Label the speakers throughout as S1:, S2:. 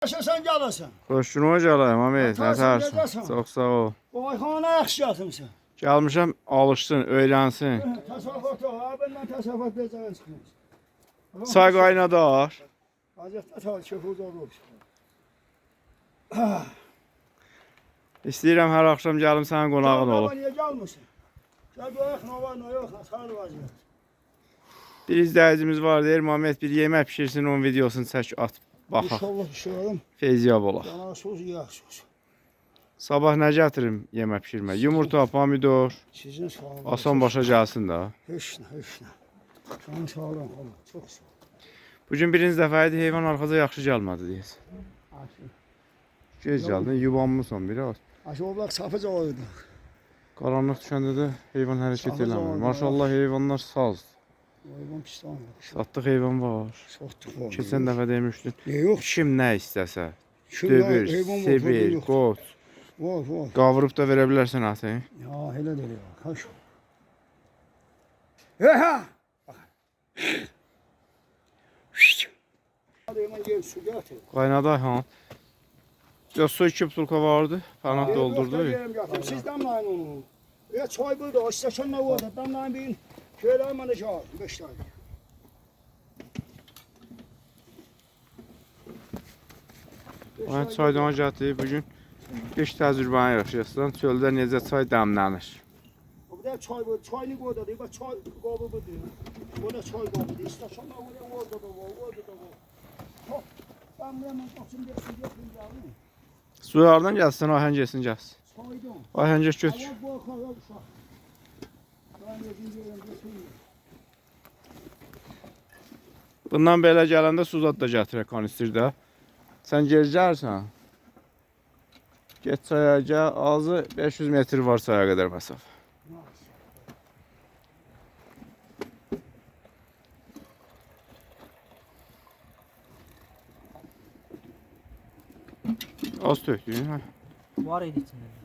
S1: Yaşasan gələsən.
S2: Xoşunu hocalayım Ahmet. Nə
S1: Atarsın,
S2: tarsan?
S1: gedəsən.
S2: Çox sağ ol.
S1: Boyxana yaxşı yatımsan.
S2: Gəlmişəm alışsın, öyrənsin.
S1: Təsəvvürat o, ha bəndən təsəvvürat becərən çıxmaz.
S2: Çay qaynadar.
S1: Tal çöpüz olur.
S2: İstəyirəm hər axşam gəlim sənin qonağın olum.
S1: Niyə gəlmirsən? Gəl qoyaq nə var, nə yox, vəziyyət.
S2: Bir izləyicimiz var deyir, Mehmet bir yemək pişirsin, onun videosunu çək at. Baxaq.
S1: İnşallah işlərim.
S2: Feyziyab olaq.
S1: Dana sos, yağ sos.
S2: Sabah nə gətirim yemək pişirmək? Yumurta, pomidor.
S1: Sizin sağlığınız.
S2: Asan başa gəlsin də.
S1: Heç nə, heç nə. Sənin sağlığın olur. Çox sağ ol.
S2: Bu gün birinci dəfə idi, heyvan arxaca yaxşı gəlmədi deyəsən. Gec gəldin, yubanmısan biraz.
S1: Aşı oblaq sapıca oydu.
S2: Qaranlıq düşəndə də heyvan hərəkət
S1: Sağ
S2: eləmir.
S1: sağ.
S2: Maşallah heyvanlar saz.
S1: Oyun pistan.
S2: Satlıq heyvan var.
S1: Soxduq var.
S2: Keçən dəfə demişdin.
S1: Ne yok.
S2: Kim nə istəsə,
S1: Kim
S2: dövür, sevir, qoç,
S1: Var, var.
S2: qavurub da verə bilərsən atı.
S1: Ya hele deli ya. Kaç. Eha!
S2: Qaynadı Ayhan. Ya su iki butulka vardı.
S1: Yok,
S2: doldurdu.
S1: Siz damlayın onu. Ya çay burada, station ne var? Damlayın bir şöyle hemen de çağır. Beş tane.
S2: Mən çaydan gətirib bu gün beş təcrübəni yaşayırsan. Çöldə necə çay dəmlənir.
S1: Bir de çay var, çayını koydu. Bak çay kabı bu diyor. O da çay. İstasyon da oraya orada da var, orada da var. Ben buraya bakayım da su getireyim yavrum.
S2: Su hardan gəlsin, Ayhan gəlsin gəlsin.
S1: Çaydan.
S2: Ayhan gəç götür.
S1: Allah bu akar al uşaq.
S2: Bundan belə gələndə su zad da gətirək kanistrdə. Sən gerəcəksən. Get çaya gəl, azı 500 metr var çaya qədər məsafə. Az tökdün?
S3: Var idi içində.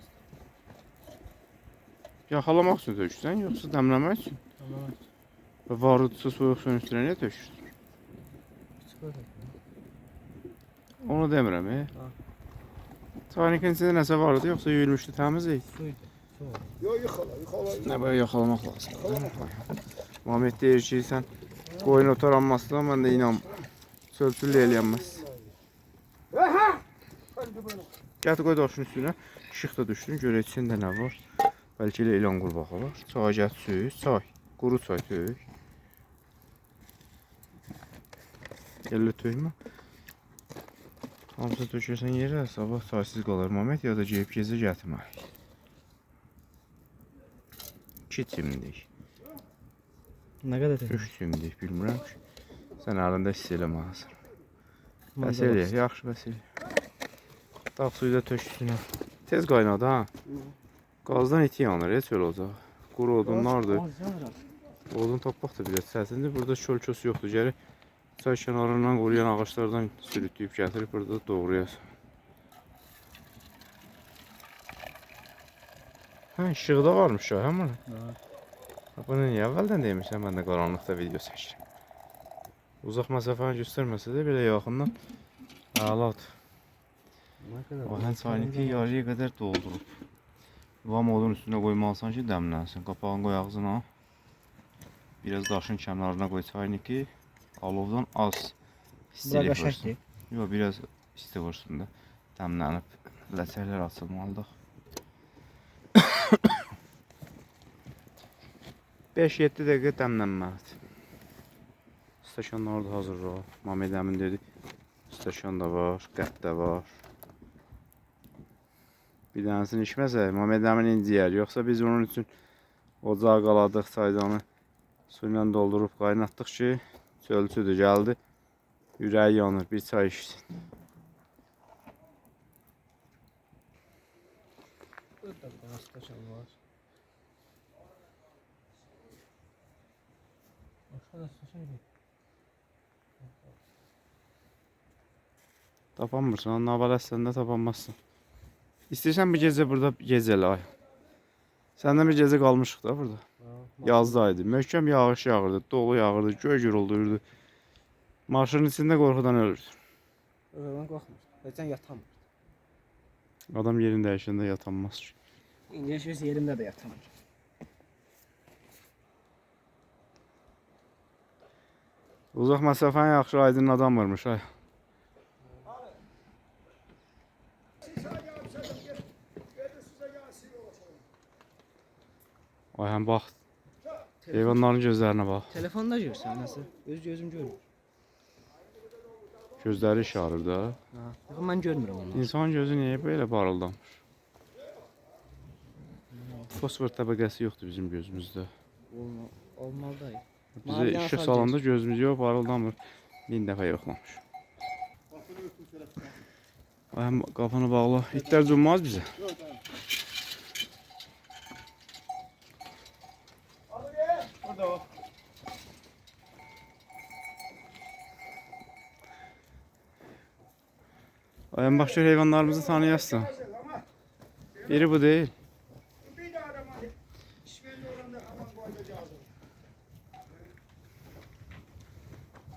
S2: Yaxalamaq üçün tökürsən, yoxsa dəmləmək üçün?
S3: Tamam.
S2: Və varıdısa soyuq suyun üstünə niyə tökürsən? Onu demirəm, e. Çaynikin içində nəsə vardı, yoxsa yuyulmuşdu, təmiz idi.
S3: Su var.
S1: Yo yıkala yıkala.
S2: Nə belə yaxalamaq lazımdır. Muhammed deyir ki, sən qoyun otaranmasına mən də inan sölçülü eləyənməz. Gətir qoy daşın üstünə. İşıq da düşsün, görək içində nə var. Bəlkə elə ilan qurbağa var. Çay gət süz, çay. Quru çay tök. Elə tökmə. Hamısı tökərsən yerə, sabah çaysız qalır. Muhammed ya da geyib gecə gətirmək. İki çimdik.
S3: Nə qədər dedi?
S2: Üç çimdik, bilmirəm ki. Sən əlində hiss eləməlisən. Bəs elə, yaxşı bəs elə. Dağ suyu da tök üstünə. Tez qaynadı ha. Qazdan iti yanır, heç öyle olacaq. Quru odunlardır. Odun tapmaq da biraz çətindir. Burada çöl kös yoxdur. Gəri çay kənarından quruyan ağaclardan sürütləyib gətirib burada doğrayasın. Hə, işığı da varmış ya, həm bunu. Bunu niyə əvvəldən demirsən, mən də qaranlıqda video çəkirəm. Uzaq məsafəni göstərməsə də belə yaxından əladır. Hən çaynikli yarıya qədər doldurub. Vam odun üstünə qoymalısan ki, dəmlənsin. Qapağını qoy ağzına. Biraz daşın kənarına qoy çayniki. Alovdan az istilik
S3: qəşəngdir.
S2: Yox, biraz isti vursun da. Dəmlənib. Ləçəklər açılmalıdır. 5-7 dəqiqə dəmlənməlidir. Stəkanlar da hazır o. Mamed əmin dedi. Stəkan da var, qənd də var. Bir dənəsini içməsə, Mamed əmin inciyər. Yoxsa biz onun üçün ocağa qaladıq, çaydanı su ilə doldurub qaynatdıq ki, çölçüdür, gəldi. Ürəyi yanır, bir çay içsin.
S3: Burada dənə stəkan var. Başqa da
S2: tapanmazsın. İstəyirsən bir gecə burada gecələ ay. Səndən bir gecə qalmışıq da burada. Yazda idi. Möhkəm yağış yağırdı, dolu yağırdı, göy gurulduyurdu. Maşının içində qorxudan ölürdü.
S3: Mən qorxmur. Zaten yatamır.
S2: Adam yerində yaşında yatanmaz.
S3: İndi yaşıyorsa yerimdə də yatamır.
S2: Uzaq məsafəni yaxşı aydın adam varmış ay.
S1: Siz hadi abi sen de gel. Gel de size gelsin olacak.
S2: Bax. Heyvanların gözlərinə bax.
S3: Telefonda görsən nəsə? Öz gözüm görmür.
S2: Gözləri işarır da.
S3: Ha. Yox mən görmürəm onu.
S2: İnsan gözü niyə belə parıldamış? Fosfor təbəqəsi yoxdur bizim gözümüzdə.
S3: Olma, olmalı da.
S2: Bizə işıq salanda gözümüz yox, parıldamır. Min dəfə yoxlamış. Ay həm qapını bağla. İtlər cummaz bizə.
S1: Abi gel.
S4: Burada o.
S2: Ay həm bax gör heyvanlarımızı tanıyasın.
S1: Hazır ama
S2: Biri bu deyil.
S1: bir daha da hadi. İsmail'le oranda hemen koyacağız.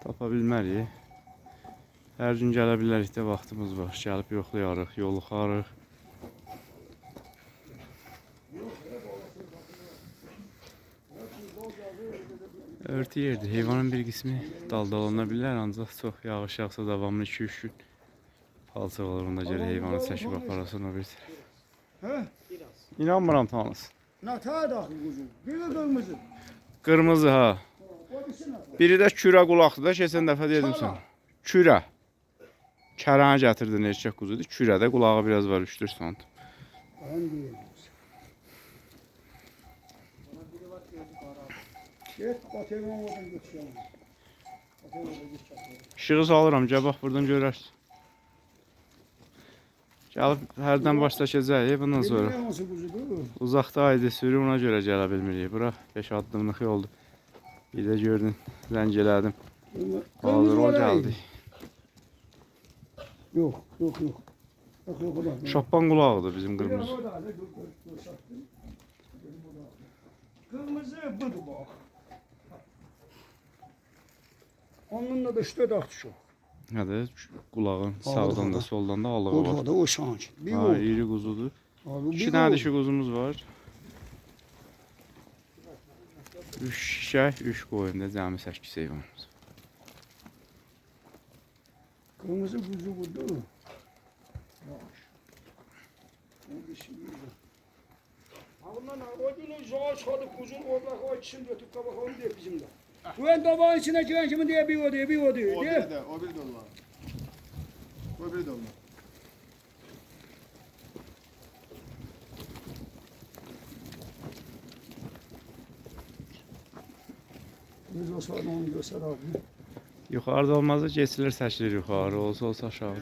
S2: Tapa bilmərik. Hər gün gələ bilərik də vaxtımız var. Gəlib yoxlayarıq, yoluxarıq. Örtü yerdir. Heyvanın bir qismi daldalana bilər, ancaq çox yağış yağsa davamlı 2-3 gün palçıq olur. Ona görə heyvanı çəkib aparasın o bir tərəf.
S1: He?
S2: İnanmıram tanısın.
S1: Nata da kuzu. Biri kırmızı.
S2: Qırmızı ha. Biri də kürə qulaqdır da, keçən dəfə dedim sənə. Kürə. Kərəni gətirdin erkək quzudur. Kürədə qulağı biraz var 3-4 sant.
S1: Ben değilim. Git otelin oradan götürüyorum. Otelin oradan götürüyorum.
S2: İşığı salıram, gəl bax buradan görərsən. Gəlib hərdən başlayacağıq bundan sonra. Uzaqda idi sürü ona görə gələ bilmirik. Bura 5 addımlıq yoldur. Bir də gördün, zəng elədim. Hazır o gəldi.
S1: Yok o da.
S2: Şappan qulağıdır bizim
S1: Kırmızı.
S2: qırmızı.
S1: O da. Dur dur dur sattım. Benim o da. Kırmızı budur bak. Onunla da işte dağıtı çok.
S2: Nədir? Qulağın sağdan da, soldan da alığı
S1: O
S2: var.
S1: da o şanç. Bir
S2: Ha,
S1: o.
S2: iri quzudur.
S1: Abi,
S2: 2
S1: bir
S2: dənə
S1: o.
S2: dişi quzumuz var. 3 şişək, 3 qoyun da cəmi 8 heyvanımız.
S1: Kırmızı kuzu budur. Bak. O dişi. Ha bundan o günü zor çaldı kuzun orada o için götüp kabak onu. Ulan tabağın içine giren kimin diye bir o diye bir o diye.
S4: O biri de, o biri de onlar. O biri de onlar.
S1: Biz o sonra onu göster abi.
S2: Yuxarıda olmazsa keçilir, səkilir yuxarı, olsa olsa aşağı.